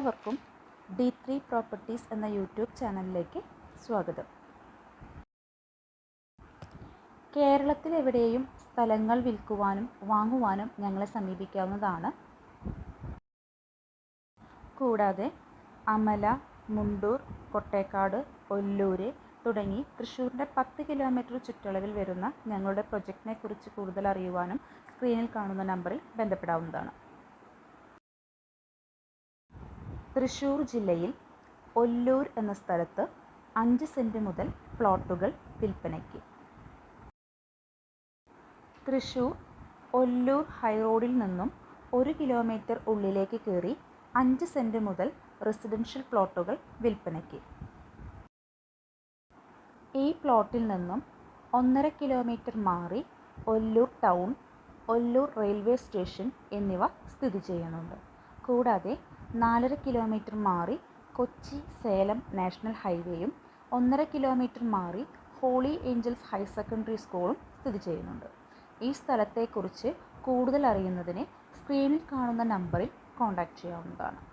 എല്ലാവർക്കും D three properties എന്ന YouTube ചാനലിലേക്ക് സ്വാഗതം. കേരളത്തിലെവിടെയും സ്ഥലങ്ങൾ വിൽക്കുവാനും വാങ്ങുവാനും ഞങ്ങളെ സമീപിക്കാവുന്നതാണ്. കൂടാതെ അമല മുണ്ടൂർ കൊട്ടേക്കാട് ഒല്ലൂര് തുടങ്ങി തൃശ്ശൂരിന്റെ പത്ത് കിലോമീറ്റർ ചുറ്റളവിൽ വരുന്ന ഞങ്ങളുടെ പ്രൊജക്റ്റിനെ കുറിച്ച് കൂടുതൽ അറിയുവാനും സ്ക്രീനിൽ കാണുന്ന നമ്പറിൽ ബന്ധപ്പെടാവുന്നതാണ്. തൃശ്ശൂർ ജില്ലയിൽ ഒല്ലൂർ എന്ന സ്ഥലത്ത് അഞ്ച് സെന്റ് മുതൽ പ്ലോട്ടുകൾ വിൽപ്പനയ്ക്ക്. തൃശ്ശൂർ ഒല്ലൂർ ഹൈറോഡിൽ നിന്നും ഒരു കിലോമീറ്റർ ഉള്ളിലേക്ക് കയറി അഞ്ച് സെന്റ് മുതൽ റെസിഡൻഷ്യൽ പ്ലോട്ടുകൾ വിൽപ്പനയ്ക്ക്. ഈ പ്ലോട്ടിൽ നിന്നും ഒന്നര കിലോമീറ്റർ മാറി Ollur town Ollur railway station എന്നിവ സ്ഥിതി ചെയ്യുന്നുണ്ട്. കൂടാതെ നാലര കിലോമീറ്റർ മാറി കൊച്ചി സേലം നാഷണൽ ഹൈവേയും ഒന്നര കിലോമീറ്റർ മാറി ഹോളി ഏഞ്ചൽസ് ഹയർ സെക്കൻഡറി സ്കൂളും സ്ഥിതി ചെയ്യുന്നുണ്ട്. ഈ സ്ഥലത്തെക്കുറിച്ച് കൂടുതൽ അറിയുന്നതിന് സ്ക്രീനിൽ കാണുന്ന നമ്പറിൽ കോൺടാക്റ്റ് ചെയ്യാവുന്നതാണ്.